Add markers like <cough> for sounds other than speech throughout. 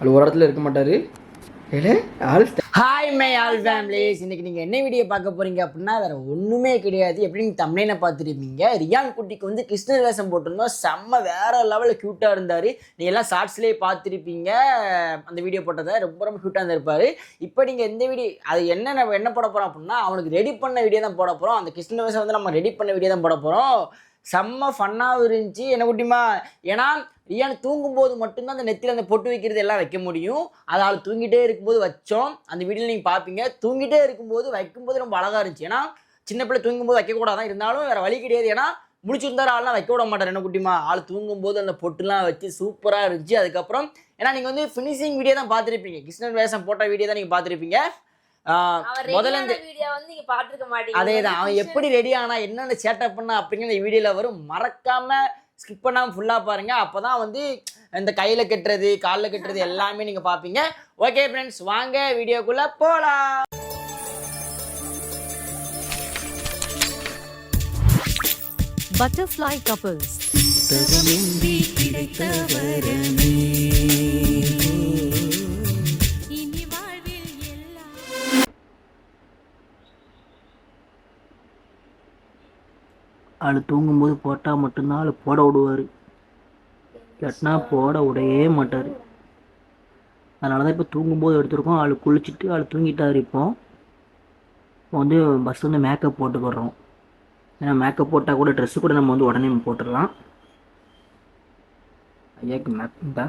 அது ஒரு இடத்துல இருக்க மாட்டாரு. ஹாய் மை ஆல் ஃபேமிலிஸ் இன்னைக்கு நீங்கள் என்ன வீடியோ பார்க்க போறீங்க அப்படின்னா வேற ஒன்றுமே கிடையாது. எப்படி நீங்கள் தமிழனை பார்த்துருப்பீங்க? ரியான் குட்டிக்கு வந்து கிருஷ்ணர் வேஷம் போட்டிருந்தோம். செம்ம வேற லெவலில் க்யூட்டாக இருந்தார். நீங்கள் எல்லாம் ஷார்ட்ஸ்லேயே பார்த்துருப்பீங்க. அந்த வீடியோ போட்டதை ரொம்ப ரொம்ப க்யூட்டாக இருந்திருப்பாரு. இப்போ நீங்கள் எந்த வீடியோ அது என்ன நம்ம என்ன போட போகிறோம் அப்படின்னா அவனுக்கு ரெடி பண்ண வீடியோ தான் போட போகிறோம் அந்த கிருஷ்ணர் வேஷம் வந்து நம்ம ரெடி பண்ண வீடியோ தான் போட போகிறோம் செம்ம ஃபன்னாகவும் இருந்துச்சு. என்ன குட்டிமா ஏன்னா ரியான் தூங்கும்போது மட்டும்தான் அந்த நெத்தியில் அந்த பொட்டு வைக்கிறது எல்லாம் வைக்க முடியும். அது ஆள் தூங்கிட்டே இருக்கும்போது வச்சோம். அந்த வீடியோ நீங்கள் பார்ப்பீங்க தூங்கிட்டே இருக்கும்போது வைக்கும்போது ரொம்ப அழகாக இருந்துச்சு. ஏன்னா சின்ன பிள்ளை தூங்கும்போது வைக்கக்கூடாதான் இருந்தாலும் வேறு வழி கிடையாது. ஏன்னா முடிச்சிருந்தாரு ஆள்லாம் வைக்க விட மாட்டார். என்ன குட்டிமா ஆள் தூங்கும்போது அந்த பொட்டுலாம் வச்சு சூப்பராக இருந்துச்சு. அதுக்கப்புறம் ஏன்னா நீங்கள் வந்து ஃபினிஷிங் வீடியோ தான் பார்த்துருப்பீங்க. கிருஷ்ணன் வேஷம் போட்ட வீடியோ தான் நீங்கள் பார்த்துருப்பீங்க. முதல்ல ரெடியான இந்த வீடியோ வந்து நீங்க பாத்துருக்க மாட்டீங்க. அதே தான் அவன் எப்படி ரெடி ஆனா என்னென்ன சேட்டப் பண்ணா அப்படிங்கிற இந்த வீடியோவில் வரும். மறக்காம ஸ்கிப் பண்ணாமல் ஃபுல்லாக பாருங்க. அப்பதான் வந்து இந்த கையில் கட்டுறது காலில் கட்டுறது எல்லாமே நீங்கள் பார்ப்பீங்க ஓகே ஃப்ரெண்ட்ஸ் வாங்க வீடியோக்குள்ளே போகலாம் Butterfly couples. இனி ஆள் தூங்கும்போது போட்டால் மட்டும்தான் ஆள் போட விடுவார். இல்லாட்டினா போட விடவே மாட்டார். அதனால தான் இப்போ தூங்கும்போது எடுத்திருக்கோம். ஆள் குளிச்சுட்டு ஆள் தூங்கிட்டார் இப்போ. இப்போ வந்து பஸ் வந்து மேக்கப் போட்டுக்கிறோம் ஏன்னா மேக்கப் போட்டால் கூட ட்ரெஸ்ஸு கூட நம்ம வந்து உடனே போட்டுடலாம். ஐயாக்கு மேக் இந்தா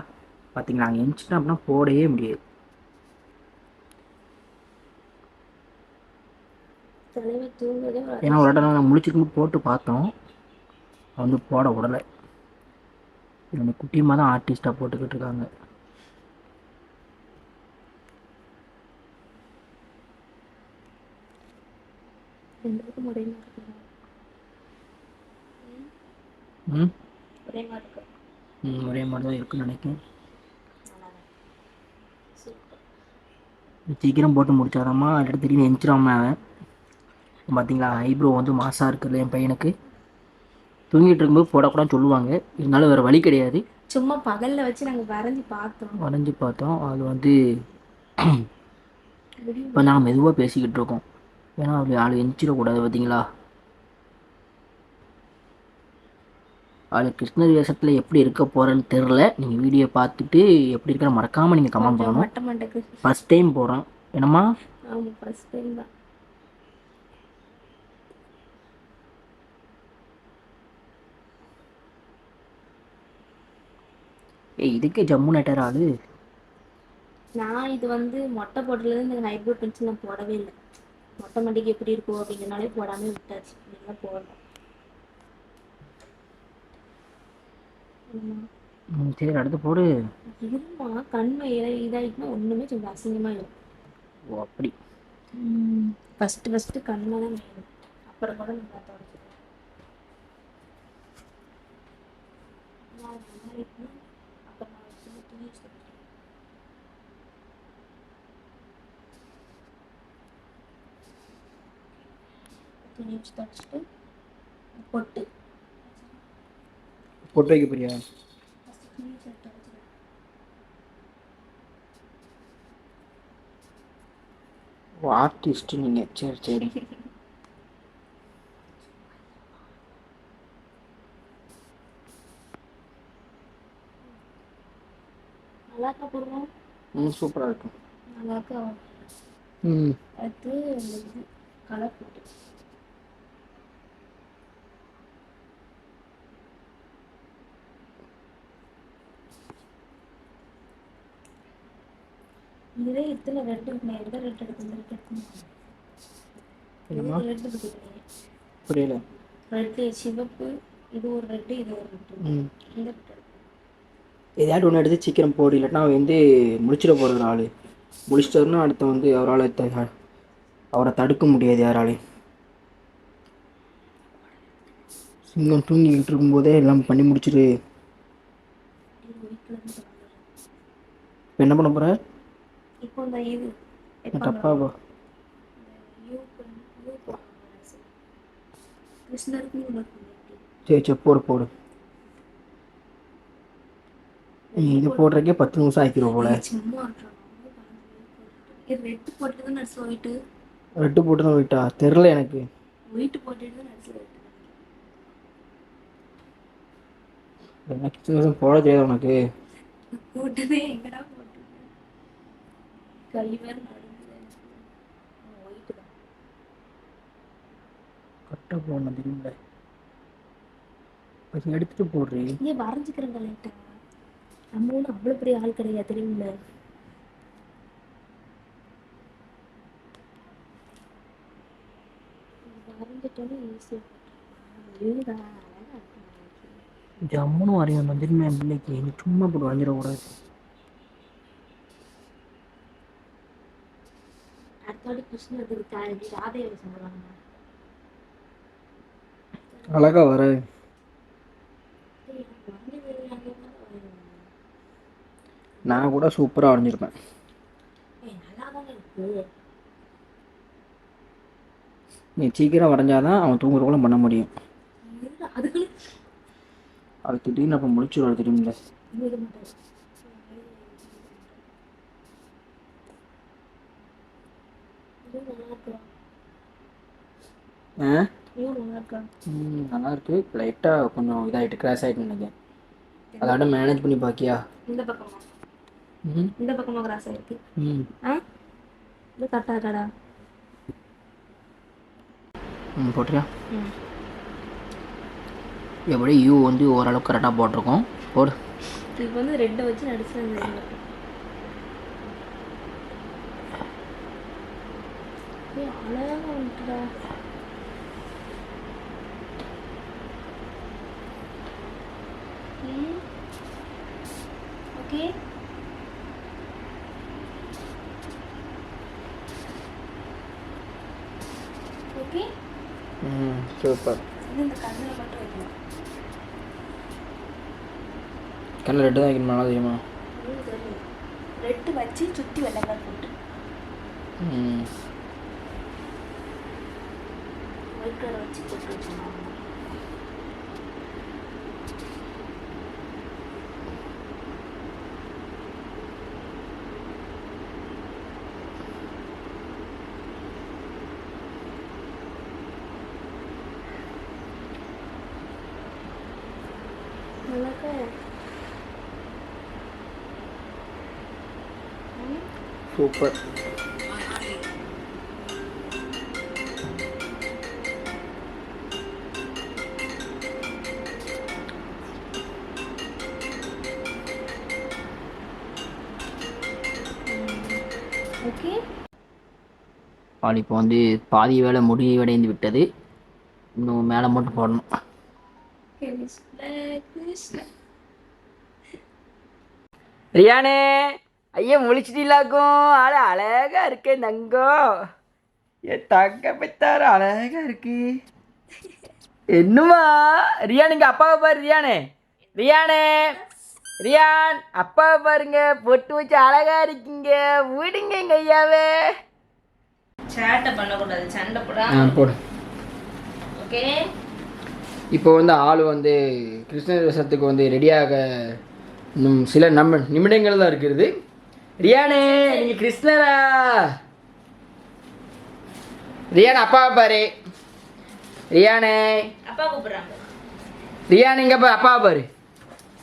பார்த்தீங்களா அங்கே எந்திச்சிட்டோம் அப்படின்னா போடவே முடியாது. தலைவர் தூங்குறதே ஒரு ஏன்னா ஒரு இடம் நான் முழிச்சிருக்கும் போட்டு பார்த்தோம். வந்து போட விடலை என்னோட குட்டியமாக தான் ஆர்டிஸ்டாக போட்டுக்கிட்டு இருக்காங்க. ரெண்டுக்கும் ஒரே மாதிரி இருக்கு. ம்? ஒரே மாதிரி இருக்கு. ம், ஒரே மாதிரி தான் இருக்குன்னு நினைக்கிறேன். சீக்கிரம் போட்டு முடிச்சாதாம்மா அடுத்து திடீர்னு எந்திரிச்சிடாம அவன். பார்த்தீங்களா ஐப்ரோ வந்து மாசாக இருக்குல்ல என் பையனுக்கு. தூங்கிட்டு இருக்கும்போது போடக்கூடாதுன்னு சொல்லுவாங்க. இருந்தாலும் வேறு வழி கிடையாது. சும்மா பகல்ல வச்சு நாங்க வரைஞ்சி பார்த்தோம். வரைஞ்சி பார்த்தோம். அது வந்து இப்போ நாங்கள் மெதுவாக பேசிக்கிட்டு இருக்கோம். ஏன்னா அப்படி ஆள் எந்திரிச்சிடக்கூடாது பார்த்தீங்களா ஆள் கிருஷ்ணர் வேஷத்தில் எப்படி இருக்க போகிறேன்னு தெரில நீங்கள் வீடியோ பார்த்துட்டு எப்படி இருக்கிற மறக்காமல் நீங்கள் கமெண்ட் பண்ணணும். ஃபஸ்ட் டைம் போகிறோம் என்னம்மா? ஆமா ஃபர்ஸ்ட் டைம் தான். ஏய் இதுக்கே ஜம்மு நட்டர் ஆளு. நான் இது வந்து மொட்டை போட்டதுலேருந்து இந்த ஹைப்ரோ பென்சில் நான் போடவே இல்லை. மொட்டை மண்டிக்கு எப்படி இருக்கும் அப்படிங்கிறனாலே போடாம விட்டாச்சு. இல்லைன்னா போடணும். ம், சரி அடுத்து போடு. இருமா கண்மை இதாகிட்டுனா ஒன்றுமே கொஞ்சம் அசிங்கமாக இருக்கும் ஓ அப்படி. ஃபஸ்ட்டு ஃபஸ்ட்டு கண்மை தான் வேணும் அப்புறம் கூட நம்ம தொடச்சிக்கலாம் அப்புறம் நான் வச்சு துணி வச்சு துடைச்சிக்கலாம். துணி வச்சு தொடச்சிட்டு பொட்டு. பொட்டு வைக்க போறியா ஓ ஆர்டிஸ்ட் நீங்கள் சரி சரி. நல்லா இருக்கா போடுவோம் ம் சூப்பராக இருக்கும். நல்லா இருக்கா ம். அடுத்து கலர் போட்டு. இதே இத்தனை ரெட் இருக்குங்க எந்த ரெட் எடுத்து இந்த ரெட் என்னம்மா? ரெட் புரியல. ரெட்டு சிவப்பு இது ஒரு ரெட்டு இது ஒரு ரெட்டு இந்த ஒன்று எடுத்து சீக்கிரம் போடு இல்லாட்டினா அவன் வந்து முடிச்சிட போகிற ஆள். முடிச்சிட்டாருன்னா அடுத்து வந்து அவரால் அவரை தடுக்க முடியாது யாராலையும். சிங்கம் தூங்கிக்கிட்டு இருக்கும்போதே எல்லாம் பண்ணி முடிச்சிரு இப்போ என்ன பண்ண போகிற இப்போ இந்த இது இருக்கும் சரி சரி போடு போடு இது போடுறக்கே பத்து நிமிஷம் ஆக்கிடுவோம் போல ரெட்டு போட்டு தான் நடிச்சு ஒயிட்டு ரெட்டு போட்டு தான் போயிட்டா தெரில எனக்கு ஒயிட்டு போட்டுட்டு தான் நடிச்சு ஒயிட்டு எனக்கு சின்ன வயசுல போட தெரியாது உனக்கு போட்டதே எங்கடா போட்டு கை வேற நடுங்குது ஒயிட்டு தான் கட்ட போடணும் திரும்ப கொஞ்சம் எடுத்துட்டு போடுறீ. ஏன் வரைஞ்சிக்கிறேங்க லைட்டா நம்ம ஒன்றும் அவ்வளோ பெரிய ஆள் கிடையாது தெரியுமில்ல வரைஞ்சிட்டோன்னே ஈஸியாக ஜம்முன்னு வரையணும் என் பிள்ளைக்கு. நீ சும்மா போட்டு வரைஞ்சிடக்கூடாது அடுத்தவாடி கிருஷ்ணருக்கு தாண்டி ராதையோட சொல்லுவாங்க. அழகா வர. நான் கூட சூப்பராக வரைஞ்சிருப்பேன். நீ சீக்கிரம் வரைஞ்சாதான் அவன் தூங்குறவங்கள பண்ண முடியும். அது திடீர்னு அப்போ முடிச்சுடுவார் திரும்ப எழுத மாட்டாரு இது நல்லா இருக்கா லைட்டாக கொஞ்சம் இதாகிட்டு கிராஸ் ஆகிட்டு நினைக்கிறேன். அதோட மேனேஜ் பண்ணி பாக்கியா? இந்த பக்கமா? இந்த பக்கமா கிராஸ் ஆயிருக்கு. ஆ? இது கரெக்டா இருக்காடா? ம் போட்டியா? ம். எப்படி யூ வந்து ஓரளவுக்கு கரெக்டாக போட்டிருக்கோம். போடு. இது வந்து ரெட்டை வச்சு நடிச்சு அந்த ஏய், அழகா வந்துட்டுடா ம் ஓகே ஓகே ம் சூப்பர் இந்த கண்ணில் மட்டும் வைக்கலாம் கண்ணில் ரெட்டு தான் வைக்கணும் தெரியுமா ரெட்டு வச்சு சுற்றி வெள்ளைக்கால் போட்டு. ம். ஒயிட் கலர் வச்சு போட்டு வச்சுருந்தாங்க நல்லாக்கா சூப்பர் ஓகே. பால் இப்போ வந்து பாதி வேலை முடிவடைந்து விட்டது. இன்னும் மேலே மட்டும் போடணும். ரியானே ஐயா முழிச்சிட்டீங்களாக்கும் ஆள அழகா இருக்கே தங்கம் என் தங்க பெத்தாரு அழகா இருக்கு. என்னம்மா? ரியான் இங்க அப்பாவை பாரு ரியானே. ரியானே. ரியான் அப்பாவை பாருங்க பொட்டு வச்சு அழகா இருக்கீங்க. விடுங்க எங்க ஐயாவே. சேட்டை பண்ணக்கூடாது சண்டை போடா. ஆ போடு. ஓகே இப்போ வந்து ஆள் வந்து கிருஷ்ண வேஷத்துக்கு வந்து ரெடியாக இன்னும் சில நம்ம நிமிடங்கள் தான் இருக்கிறது. ரியானே நீங்க கிருஷ்ணரா? ரியான் அப்பாவை பாரு. ரியானே. அப்பா கூப்பிடுறாங்க. ரியான் இங்க பா அப்பா பாரு.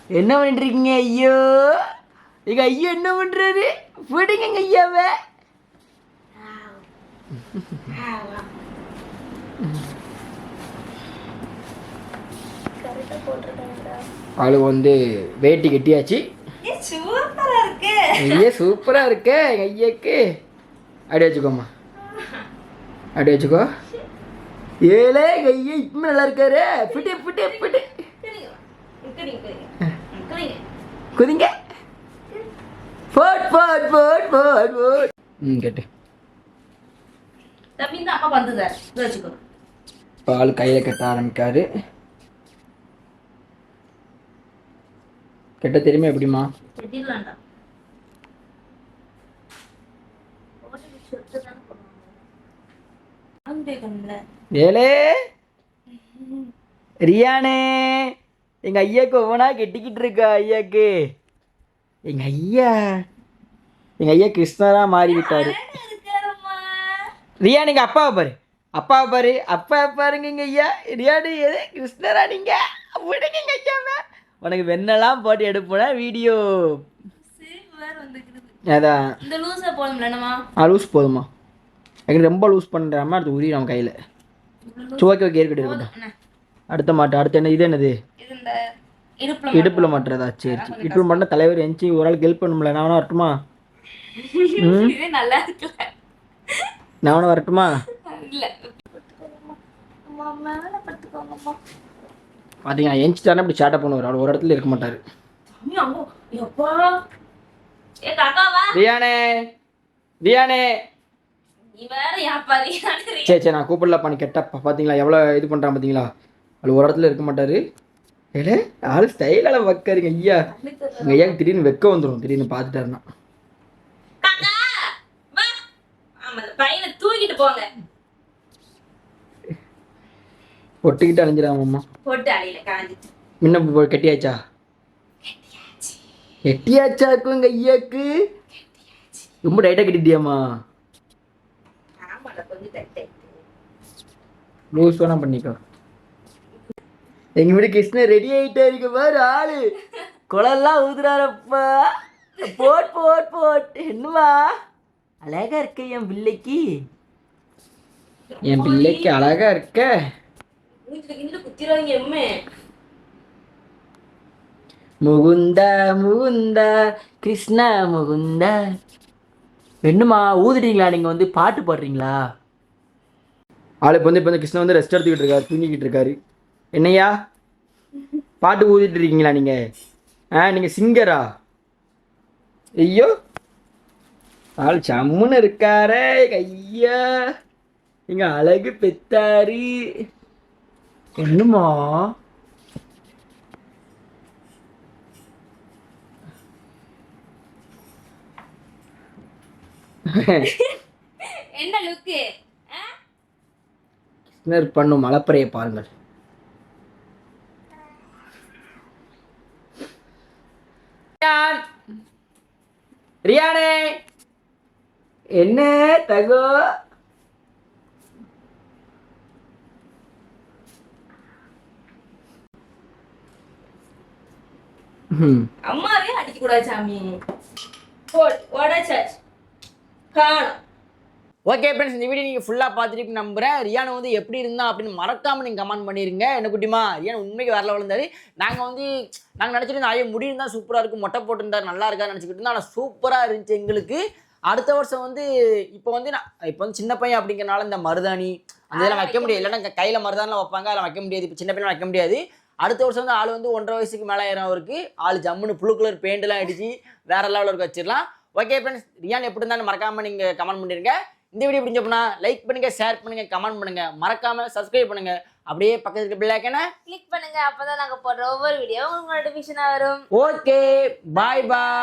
என்ன பண்ணிட்டு இருக்கீங்க ஐயோ? எங்க ஐயோ என்ன பண்றாரு விடுங்க எங்க ஐயாவை. ஆள் வந்து வேட்டி கட்டியாச்சு. சூப்பரா இருக்கு. ஐயா சூப்பராக இருக்க எங்கள் ஐயாக்கு. அப்படி வச்சுக்கோம்மா. அப்படி வச்சுக்கோ. ஏலே எங்க ஐயா இப்ப நல்லா இருக்காரு. பிட்டு பிட்டு பிட்டு. குதிங்க. Boat boat boat boat boat ம் கேட்டு. தம்பி இந்த அப்பா வந்துதார் இதை வச்சுக்கோ. இப்போ ஆள் கையில் கட்ட ஆரம்பிக்காரு. கெட்ட தெரியுமா பேக்கம்ல ஏலே. ரியானே. எங்க ஐயாக்கு ஒவ்வொன்றா கெட்டிக்கிட்டு இருக்கா ஐயாக்கு? எங்க ஐயா? எங்க ஐயா கிருஷ்ணரா மாறி விட்டாரு ரியா நீங்க அப்பாவை பாரு. அப்பாவை பாரு. அப்பா பாருங்க எங்க ஐயா. ரியாடி எது? கிருஷ்ணரா நீங்க? விடுங்க எங்க ஐயாவை உனக்கு வெண்ணெல்லாம் போட்டு எடுப்போனா வீடியோ. அதான். இந்த லூஸை ஆ போதுமா எனக்கு ரொம்ப லூஸ் பண்ணுறாம அடுத்து உரி நம்ம கையில். சுவைக்க வைக்க இருக்கட்டும் இருக்கட்டும் அடுத்த மாட்டு அடுத்து என்ன இது என்னது? இடுப்புல மாட்டுறதா. சரி சரி. இடுப்பில் மட்டும் தலைவர் எஞ்சி ஒரு ஆளுக்கு ஹெல்ப் பண்ணும்ல நான் வேணா வரட்டுமா <laughs> நான் வேணா வரட்டுமா? பார்த்தீங்கன்னா எஞ்சிட்டாருன்னா இப்படி சேட்டை பண்ணுவார். அவர் ஒரு இடத்துல இருக்க மாட்டார். ரியானே ரியானே சரி சரி நான் கூப்பிடலப்பா நீ கெட்டப்பா. பார்த்தீங்களா எவ்வளோ இது பண்ணுறான் பார்த்தீங்களா அவர் ஒரு இடத்துல இருக்க மாட்டார். ஏடே ஆள் ஸ்டைலால வைக்காருங்க ஐயா. உங்கள் ஐயாக்கு திடீர்னு வெக்க வந்துடும் திடீர்னு பார்த்துட்டாருன்னா. இந்த பையனை தூக்கிட்டு போங்க. ஒட்டுக்கிட்டு அழிஞ்சிடாமம்மா போட்டு அடியில காஞ்சிட்டு முன்ன போய் கட்டியாச்சா? கெட்டியாச்சாக்கும் எங்க ஐயாக்கு? ரொம்ப டைட்டா கட்டிட்டியாமா லூஸ் வேணா பண்ணிக்கோ. எங்க வீடு கிருஷ்ணன் ரெடி ஆகிட்டே இருக்கு பாரு ஆளு. குளம்லாம் ஊதுறாரப்பா. Boat boat boat. என்னவா அழகா இருக்க என் பிள்ளைக்கு. என் பிள்ளைக்கு அழகா இருக்க? முகுந்த முகுந்த கிருஷ்ண எம்மே முகுந்தா. முகுந்தா கிருஷ்ணா முகுந்தா என்னம்மா ஊதுட்டீங்களா நீங்கள் வந்து பாட்டு பாடுறீங்களா? ஆளு இப்போ வந்து இப்போ வந்து கிருஷ்ணன் வந்து ரெஸ்ட் எடுத்துக்கிட்டு இருக்காரு தூங்கிக்கிட்டு இருக்காரு. என்னய்யா பாட்டு ஊதிட்டு இருக்கீங்களா நீங்கள் ஆ நீங்கள் சிங்கரா? ஐயோ. ஆள் சம்முன்னு இருக்காரே ஐயா எங்க அழகு பெத்தாரு. என்னம்மா? என்ன லுக்கு? கிருஷ்ணர் பண்ணும் மலப்பறையை பாருங்கள் ரியான். ரியானே என்ன தகோ? அம்மாவே அடிக்க கூடாது சாமி காணும். ஓகே ஃப்ரெண்ட்ஸ் இந்த வீடியோ நீங்கள் ஃபுல்லாக பார்த்துட்டு நம்புறேன். ரியான் வந்து எப்படி இருந்தா அப்படின்னு மறக்காம நீங்கள் கமெண்ட் பண்ணிருங்க. என்ன குட்டிமா? ரியான் உண்மைக்கு வரல விழுந்தாரு நாங்கள் வந்து நாங்கள் நினச்சிட்டு ஐயோ முடி இருந்தால் சூப்பராக இருக்கும். மொட்டை போட்டிருந்தாரு நல்லா இருக்கா நினச்சிக்கிட்டு இருந்தோம். ஆனால் சூப்பராக இருந்துச்சு எங்களுக்கு. அடுத்த வருஷம் வந்து இப்போ வந்து நான் இப்போ வந்து சின்ன பையன் அப்படிங்கிறனால இந்த மருதாணி அந்த இதெல்லாம் வைக்க முடியாது. இல்லைன்னா கையில் மருதானிலாம் வைப்பாங்க அதெல்லாம் வைக்க முடியாது. இப்போ சின்ன பையன் வைக்க முடியாது. அடுத்த வருஷம் வந்து ஆள் வந்து ஒன்றரை வயசுக்கு மேலே ஆயிரம் அவருக்கு ஆள் ஜம்முன்னு ப்ளூ கலர் பெயிண்ட்லாம் அடிச்சு வேற லெவலில் இருக்க வச்சிடலாம். ஓகே ஃப்ரெண்ட்ஸ் ரியான் எப்படி இருந்தாலும் மறக்காம நீங்கள் கமெண்ட் பண்ணிருங்க. இந்த வீடியோ பிடிச்சப்பனா லைக் பண்ணுங்க ஷேர் பண்ணுங்க கமெண்ட் பண்ணுங்க. மறக்காம சப்ஸ்கிரைப் பண்ணுங்க. அப்படியே பக்கத்துல இருக்க பில் ஐக்கனை கிளிக் பண்ணுங்க அப்பதான் நாங்க போடுற ஒவ்வொரு வீடியோ உங்களுக்கு நோட்டிபிகேஷனா வரும். ஓகே பாய் பாய்